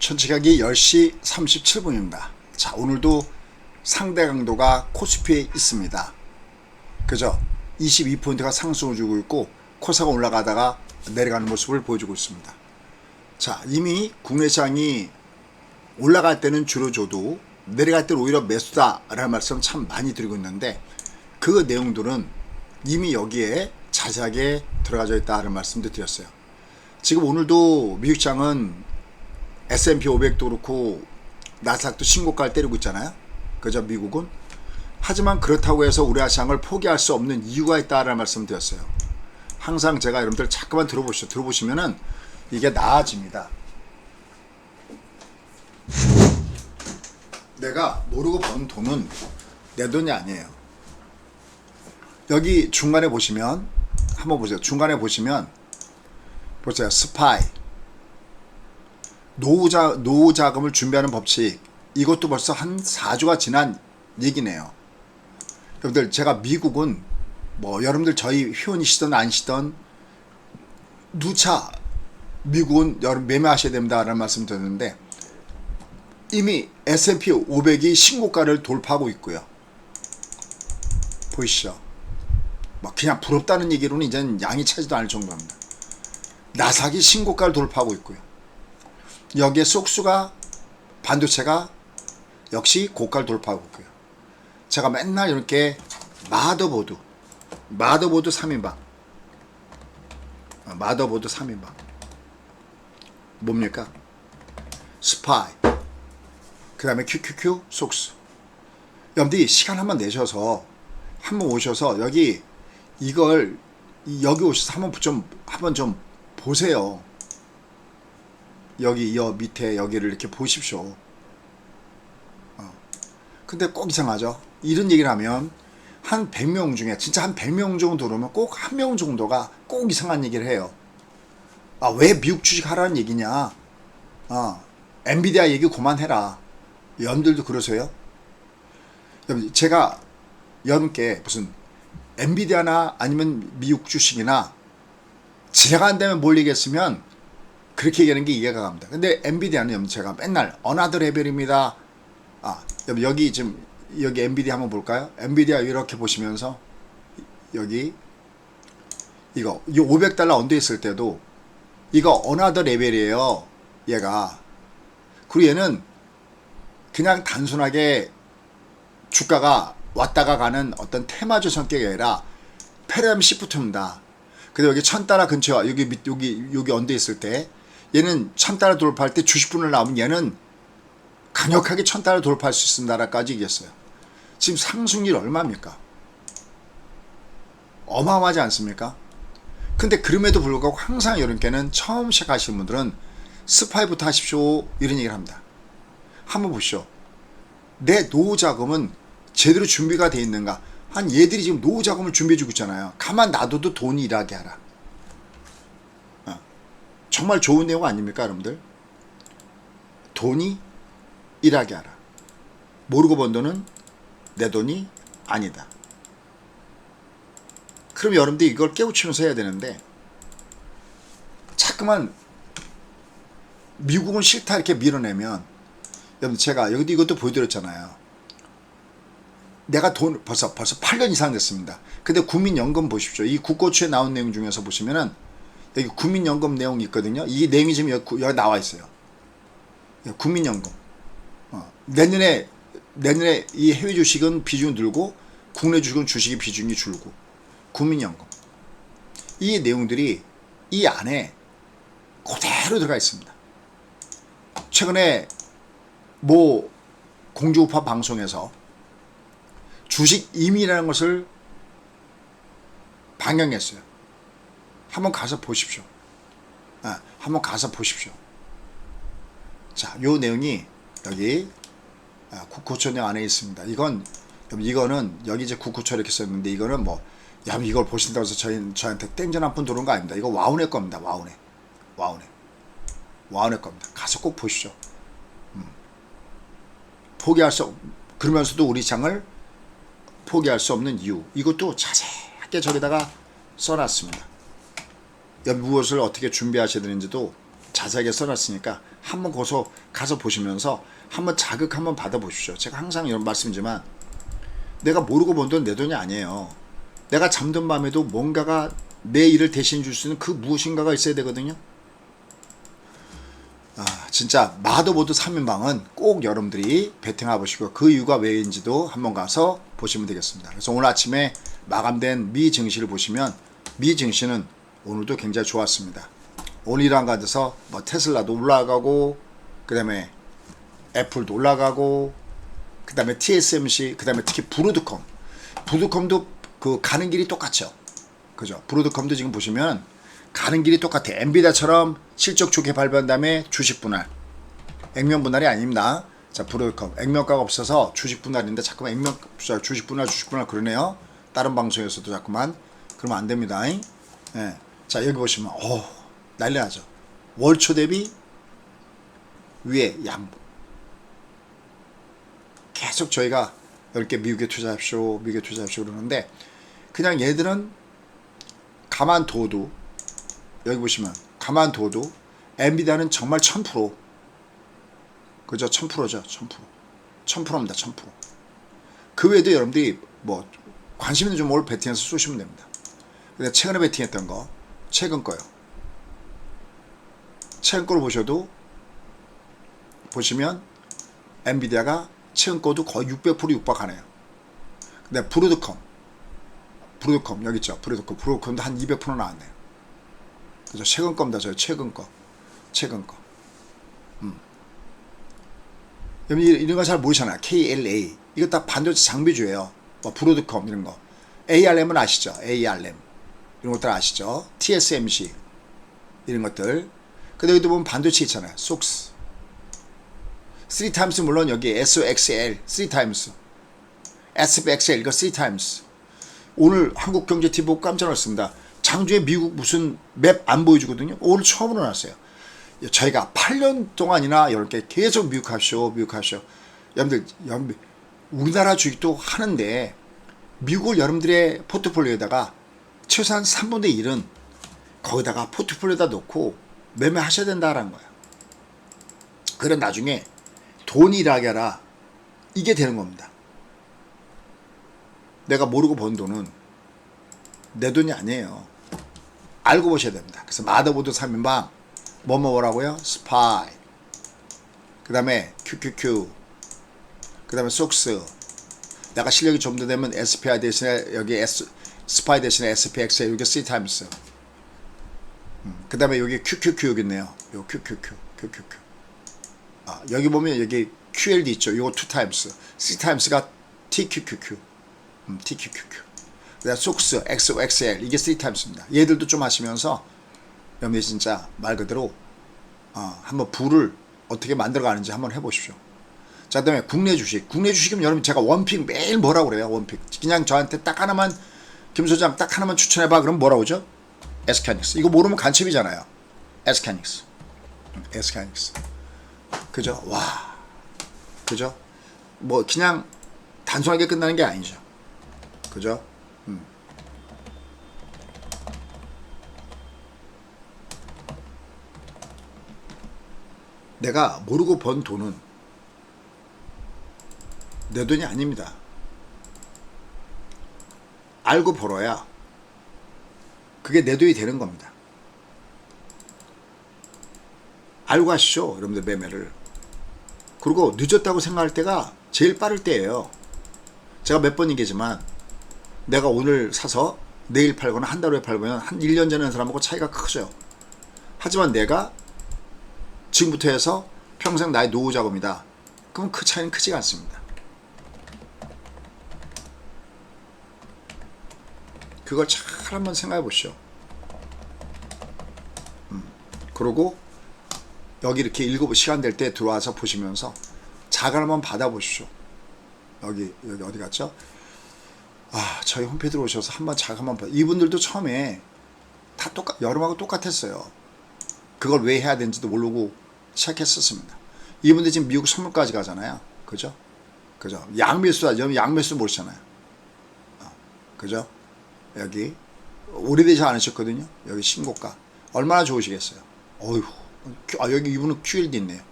천치각이 10시 37분입니다. 자, 오늘도 상대 강도가 코스피에 있습니다. 그죠? 22포인트가 상승을 주고 있고 코사가 올라가다가 내려가는 모습을 보여주고 있습니다. 자, 이미 국내 시장이 올라갈 때는 주로 줘도 내려갈 때는 오히려 매수다라는 말씀 참 많이 드리고 있는데 그 내용들은 이미 여기에 자세하게 들어가져 있다는 말씀도 드렸어요. 지금 오늘도 미국 시장은 S&P 500도 그렇고 나스닥도 신고가를 때리고 있잖아요. 그죠 미국은. 하지만 그렇다고 해서 우리 시장을 포기할 수 없는 이유가 있다라는 말씀 드렸어요. 항상 제가 여러분들 자꾸만 들어보시죠. 들어보시면은 이게 나아집니다. 내가 모르고 번 돈은 내 돈이 아니에요. 여기 중간에 보시면 한번 보세요. 중간에 보시면 보세요. 스파이 노후자 노후 자금을 준비하는 법칙 이것도 벌써 한 4주가 지난 얘기네요. 여러분들 제가 미국은 뭐 여러분들 저희 회원이시던 아니시던 누차 미국은 여러분 매매하셔야 됩니다라는 말씀 드렸는데 이미 S&P 500이 신고가를 돌파하고 있고요. 보이시죠? 뭐 그냥 부럽다는 얘기로는 이제는 양이 차지도 않을 정도입니다. 나삭이 신고가를 돌파하고 있고요. 여기에 쏙수가 반도체가 역시 고가를 돌파하고 있고요. 제가 맨날 이렇게 마더보드, 마더보드 3인방, 아, 마더보드 3인방. 뭡니까? 스파이, 그 다음에 QQQ, 속수. 여러분들이 시간 한번 내셔서 한번 오셔서 여기 이걸 이- 여기 오셔서 한번 좀 한번 좀 보세요. 여기 여 밑에 여기를 이렇게 보십시오. 어. 근데 꼭 이상하죠. 이런 얘기를 하면 한 100명 중에 진짜 한 100명 정도 오면 꼭 한 명 정도가 꼭 이상한 얘기를 해요. 아, 왜 미국 주식 하라는 얘기냐? 아, 엔비디아 얘기 그만해라. 여러분들도 그러세요? 제가 여러분께 무슨 엔비디아나 아니면 미국 주식이나 제가 안 되면 뭘 얘기했으면 그렇게 얘기하는 게 이해가 갑니다. 근데 엔비디아는 제가 맨날 어나더 레벨입니다. 아, 여기 지금 여기 엔비디아 한번 볼까요? 엔비디아 이렇게 보시면서 여기 이거 이 500달러 언더 있을 때도 이거 어나더 레벨이에요. 얘가 그리고 얘는 그냥 단순하게 주가가 왔다가 가는 어떤 테마주 성격이 아니라 패러다임 시프트입니다. 근데 여기 천 달러 근처 여기 밑 여기 여기 언더 있을 때 얘는 천 달러 돌파할 때 주식 분을 나오면 얘는 강력하게 천 달러 돌파할 수 있습니다라까지 얘기했어요. 지금 상승률 얼마입니까? 어마어마하지 않습니까? 근데 그럼에도 불구하고 항상 여러분께는 처음 시작하시는 분들은 스파이부터 하십시오 이런 얘기를 합니다. 한번 보시오. 내 노후 자금은 제대로 준비가 돼 있는가? 한 얘들이 지금 노후 자금을 준비해 주고 있잖아요. 가만 놔둬도 돈이 일하게 하라. 어. 정말 좋은 내용 아닙니까, 여러분들? 돈이 일하게 하라. 모르고 번 돈은 내 돈이 아니다. 그럼 여러분들 이걸 깨우치면서 해야 되는데 자꾸만 미국은 싫다 이렇게 밀어내면 여러분 제가 여기도 이것도 보여드렸잖아요. 내가 돈 벌써 벌써 8년 이상 됐습니다. 근데 국민연금 보십시오. 이 국고추에 나온 내용 중에서 보시면은 여기 국민연금 내용이 있거든요. 이 내용이 지금 여기, 구- 여기 나와 있어요. 예, 국민연금. 어, 내년에 내년에 이 해외 주식은 비중이 늘고 국내 주식은 주식의 비중이 줄고 국민연금. 이 내용들이 이 안에 그대로 들어가 있습니다. 최근에 모 공주우파 방송에서 주식 이민이라는 것을 방영했어요. 한번 가서 보십시오. 아, 한번 가서 보십시오. 자, 요 내용이 여기 아, 내용 안에 있습니다. 이건 이거는 여기 이제 국고초 이렇게 썼는데 이거는 뭐 야, 이걸 보신다고 해서 저희 저한테 땡전 한푼 들어온 거 아닙니다. 이거 와운의 겁니다. 와운의. 와운의. 와운의 겁니다. 가서 꼭 보십시오. 음. 포기할 수 없, 그러면서도 우리 장을 포기할 수 없는 이유. 이것도 자세하게 저기다가 써놨습니다. 여 무엇을 어떻게 준비하셔야 되는지도 자세하게 써놨으니까 한번 거서 가서 보시면서 한번 자극 한번 받아보십시오. 제가 항상 이런 말씀이지만 내가 모르고 번 돈 내 돈이 아니에요. 내가 잠든 밤에도 뭔가가 내 일을 대신 줄 수 있는 그 무엇인가가 있어야 되거든요. 아, 진짜 마더보드 3인방은 꼭 여러분들이 베팅해 보시고 그 이유가 왜인지도 한번 가서 보시면 되겠습니다. 그래서 오늘 아침에 마감된 미 증시를 보시면 미 증시는 오늘도 굉장히 좋았습니다. 오늘 일한 가운데서 뭐 테슬라도 올라가고 그 다음에 애플도 올라가고 그 다음에 TSMC 그 다음에 특히 브루드컴 브루드컴도 그 가는 길이 똑같죠. 그죠? 브로드컴도 지금 보시면 가는 길이 똑같아. 엔비디아처럼 실적 좋게 발표한 다음에 주식 분할. 액면 분할이 아닙니다. 자, 브로드컴. 액면가가 없어서 주식 분할인데 자꾸만 액면 자, 주식 분할 주식 분할 그러네요. 다른 방송에서도 자꾸만 그러면 안 됩니다. 예. 자, 여기 보시면 어, 난리 나죠. 월초 대비 위에 양보. 계속 저희가 이렇게 미국에 투자합시오, 미국에 투자합시오 그러는데 그냥 얘들은 가만둬도 여기 보시면 가만둬도 엔비디아는 정말 1000% 그죠? 1000%죠 1000% 1000%입니다 1000%그 외에도 여러분들이 뭐 관심 있는 종목을 베팅해서 쏘시면 됩니다. 근데 최근에 베팅했던 거 최근 거요 최근 거를 보셔도 보시면 엔비디아가 최근 거도 거의 600% 육박하네요 근데 브로드컴 브로드컴 여기 있죠. 브로드컴 브로드컴도 한 200% 나왔네요. 그죠? 최근 겁니다. 저 최근 거. 최근 거. 음. 여러분 이런 거 잘 모르잖아요. KLA 이거 다 반도체 장비주예요. 뭐 브로드컴 이런 거. ARM은 아시죠? ARM 이런 것들 아시죠? TSMC 이런 것들. 근데 여기도 보면 반도체 있잖아요. 속스 3타임스 물론 여기 SOXL 3타임스 SPXL 이거 3타임스 오늘 한국경제TV 보고 깜짝 놀랐습니다. 장주에 미국 무슨 맵 안 보여주거든요. 오늘 처음으로 나왔어요. 저희가 8년 동안이나 이렇게 계속 미국 하쇼, 미국 하쇼. 여러분들, 여러분들, 우리나라 주식도 하는데 미국을 여러분들의 포트폴리오에다가 최소한 3분의 1은 거기다가 포트폴리오에다 놓고 매매하셔야 된다라는 거예요. 그런 나중에 돈이라게 하라 이게 되는 겁니다. 내가 모르고 번 돈은 내 돈이 아니에요. 알고 보셔야 됩니다. 그래서 마더보드 3인방 뭐 뭐라고요? 스파이 그 다음에 QQQ 그 다음에 속스 내가 실력이 좀 더 되면 SPI 대신에 여기 S 스파이 대신에 SPX에 여기 C 타임스 음, 그 다음에 여기 QQQ 여기 있네요. 요 QQQ QQQ 아, 여기 보면 여기 QLD 있죠. 요거 2 타임스 C 타임스가 TQQQ 음, TQQQ. 그 다음 속스, XOXL 이게 3타임스입니다. 얘들도 좀 하시면서 여러분들 진짜 말 그대로 어, 한번 부를 어떻게 만들어가는지 한번 해보십시오. 자, 그 다음에 국내 주식. 국내 주식은 여러분 제가 원픽 매일 뭐라고 그래요? 원픽. 그냥 저한테 딱 하나만 김 소장 딱 하나만 추천해봐. 그럼 뭐라고 죠 에스카닉스. 이거 모르면 간첩이잖아요. 에스카닉스. 에스카닉스. 그죠? 와. 그죠? 뭐 그냥 단순하게 끝나는 게 아니죠. 그죠? 음. 내가 모르고 번 돈은 내 돈이 아닙니다. 알고 벌어야 그게 내 돈이 되는 겁니다. 알고 하시죠, 여러분들 매매를. 그리고 늦었다고 생각할 때가 제일 빠를 때예요. 제가 몇 번 얘기지만 내가 오늘 사서 내일 팔거나 한 달 후에 팔면 한 1년 전에 사람하고 차이가 크죠. 하지만 내가 지금부터 해서 평생 나의 노후 자금이다. 그럼 그 차이는 크지가 않습니다. 그걸 잘 한번 생각해 보시죠. 음, 그리고 여기 이렇게 일곱 시간 될 때 들어와서 보시면서 자갈 한번 받아보시죠. 여기 여기 어디 갔죠? 아 저희 홈페이지로 오셔서 한번 작 한번 봐. 이분들도 처음에 다 똑같 여름하고 똑같았어요. 그걸 왜 해야 되는지도 모르고 시작했었습니다. 이분들 지금 미국 선물까지 가잖아요. 그죠? 그죠? 양매수 여러분 양매수 모르잖아요. 어, 그죠? 여기 오래되지 않으셨거든요. 여기 신고가 얼마나 좋으시겠어요. 어휴 아 여기 이분은 QLD 있네요.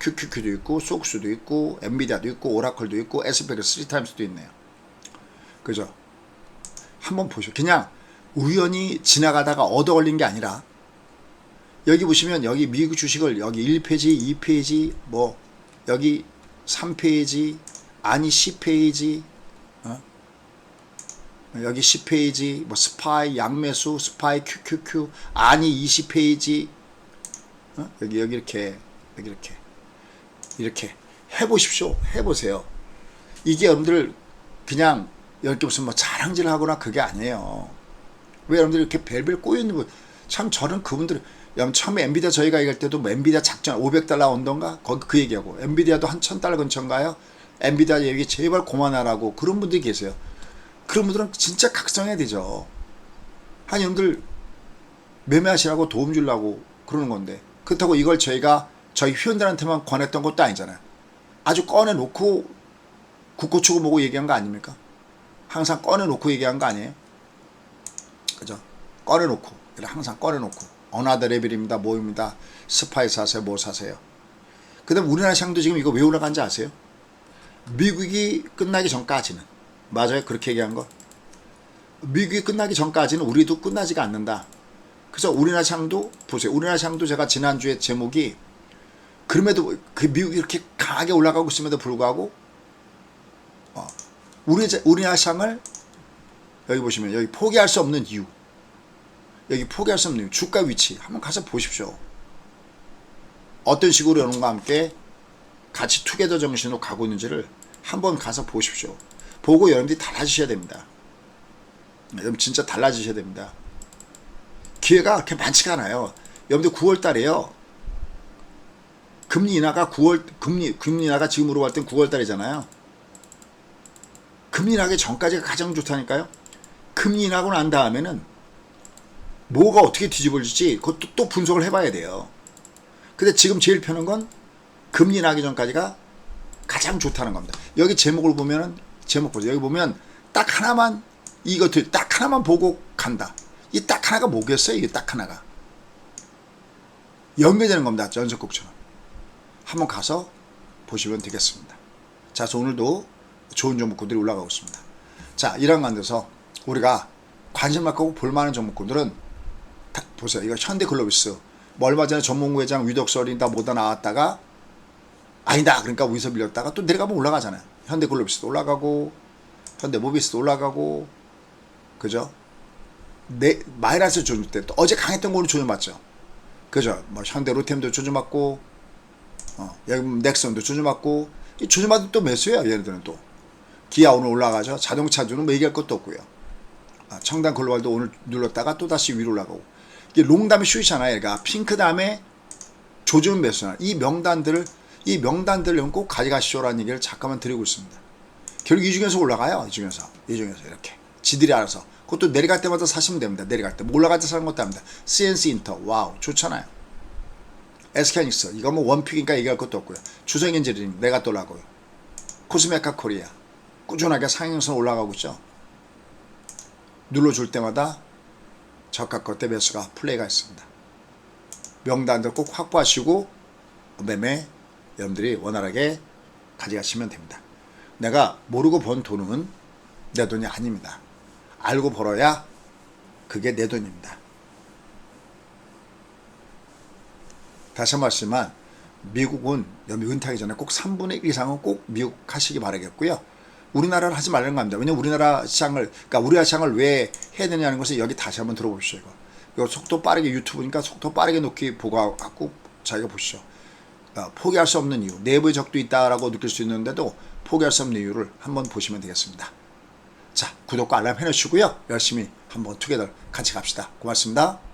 QQQ도 있고 속스도 있고 엔비디아도 있고 오라클도 있고 에스펙트 3타임스도 있네요. 그죠? 한번 보시오. 그냥 우연히 지나가다가 얻어 걸린 게 아니라 여기 보시면 여기 미국 주식을 여기 1페이지, 2페이지, 뭐 여기 3페이지, 아니 10페이지, 어? 여기 10페이지, 뭐 스파이 양매수, 스파이 QQQ, 아니 20페이지, 어? 여기 여기 이렇게 여기 이렇게 이렇게 해보십시오. 해보세요. 이게 여러분들 그냥 이렇게 무슨 뭐 자랑질 하거나 그게 아니에요. 왜 여러분들 이렇게 벨벨 꼬여있는 분, 참 저는 그분들, 여러분 처음에 엔비디아 저희가 얘기할 때도 뭐 엔비디아 작전 500달러 언던가? 거기 그 얘기하고, 엔비디아도 한 1000달러 근처인가요? 엔비디아 얘기 제발 그만하라고 그런 분들이 계세요. 그런 분들은 진짜 각성해야 되죠. 한 여러분들 매매하시라고 도움 주려고 그러는 건데, 그렇다고 이걸 저희가 저희 회원들한테만 권했던 것도 아니잖아요. 아주 꺼내놓고 국고 추고 보고 얘기한 거 아닙니까? 항상 꺼내놓고 얘기한 거 아니에요? 그죠? 꺼내놓고 항상 꺼내놓고 어나더 레벨입니다 뭐입니다 스파이 사세요 뭐 사세요 그 다음 우리나라 시장도 지금 이거 왜 올라간지 아세요? 미국이 끝나기 전까지는 맞아요? 그렇게 얘기한 거? 미국이 끝나기 전까지는 우리도 끝나지가 않는다. 그래서 우리나라 시장도 보세요. 우리나라 시장도 제가 지난주에 제목이 그럼에도 그 미국이 이렇게 강하게 올라가고 있음에도 불구하고 어, 우리 우리나라 시장을 여기 보시면 여기 포기할 수 없는 이유. 여기 포기할 수 없는 이유. 주가 위치 한번 가서 보십시오. 어떤 식으로 여러분과 함께 같이 투게더 정신으로 가고 있는지를 한번 가서 보십시오 보고 여러분들이 달라지셔야 됩니다. 여러분 진짜 달라지셔야 됩니다. 기회가 그렇게 많지가 않아요. 여러분들 9월 달에요. 금리 인하가 9월 금리 금리 인하가 지금으로 볼땐 9월 달이잖아요. 금리 인하기 전까지가 가장 좋다니까요. 금리 인하고 난 다음에는 뭐가 어떻게 뒤집어질지 그것도 또 분석을 해봐야 돼요. 근데 지금 제일 편한 건 금리 나기 전까지가 가장 좋다는 겁니다. 여기 제목을 보면은 제목 보세요. 여기 보면 딱 하나만 이것들 딱 하나만 보고 간다. 이 딱 하나가 뭐겠어요? 이게 딱 하나가 연결되는 겁니다. 전석국처럼 한번 가서 보시면 되겠습니다. 자, 그래서 오늘도 좋은 종목군들이 올라가고 있습니다. 자, 이런 관계에서 우리가 관심 갖고 볼만한 종목군들은 다 보세요. 이거 현대글로비스 뭐 얼마 전에 전문구 회장 위덕설이다 뭐다 나왔다가 아니다. 그러니까 위서 밀렸다가 또 내려가면 올라가잖아요. 현대글로비스도 올라가고 현대모비스도 올라가고 그죠? 네, 마이너스 조준 때 또 어제 강했던 거는 조준 맞죠? 그죠? 뭐 현대 로템도 조준 맞고 어, 여기 넥슨도 조준 맞고 이 조준 맞으면 또 매수예요. 얘네들은 또 기아 오늘 올라가죠. 자동차주는 뭐 얘기할 것도 없고요. 아, 청단 글로벌도 오늘 눌렀다가 또 다시 위로 올라가고 이게 롱 다음에 슈이잖아요. 그러니까 핑크 다음에 조준 매수나 이 명단들을 이 명단들을 꼭 가져가시오라는 얘기를 잠깐만 드리고 있습니다. 결국 이 중에서 올라가요. 이 중에서 이 중에서 이렇게 지들이 알아서 그것도 내려갈 때마다 사시면 됩니다. 내려갈 때뭐 올라갈 때 사는 것도 합니다. CNC 인터 와우 좋잖아요. 에스캐닉스 이거 뭐 원픽이니까 얘기할 것도 없고요. 주성 엔지니어링 내가 또 올라가고요. 코스메카 코리아 꾸준하게 상향선 올라가고 있죠. 눌러줄 때마다 것때 매수가 플레이가 있습니다. 명단들 꼭 확보하시고 매매 여러분들이 원활하게 가져가시면 됩니다. 내가 모르고 번 돈은 내 돈이 아닙니다. 알고 벌어야 그게 내 돈입니다. 다시 한 말씀만 미국은 여러분 은퇴하기 전에 꼭 3분의 1 이상은 꼭 미국 하시기 바라겠고요. 우리나라를 하지 말라는 겁니다. 왜냐면 우리나라 시장을, 그러니까 우리나라 시장을 왜 해야 되냐는 것을 여기 다시 한번 들어보십시오. 이거. 이거 속도 빠르게 유튜브니까 속도 빠르게 놓기 보고 갖고 자기가 보시죠. 어, 포기할 수 없는 이유, 내부의 적도 있다라고 느낄 수 있는데도 포기할 수 없는 이유를 한번 보시면 되겠습니다. 자, 구독과 알람 해놓으시고요. 열심히 한번 투게더 같이 갑시다. 고맙습니다.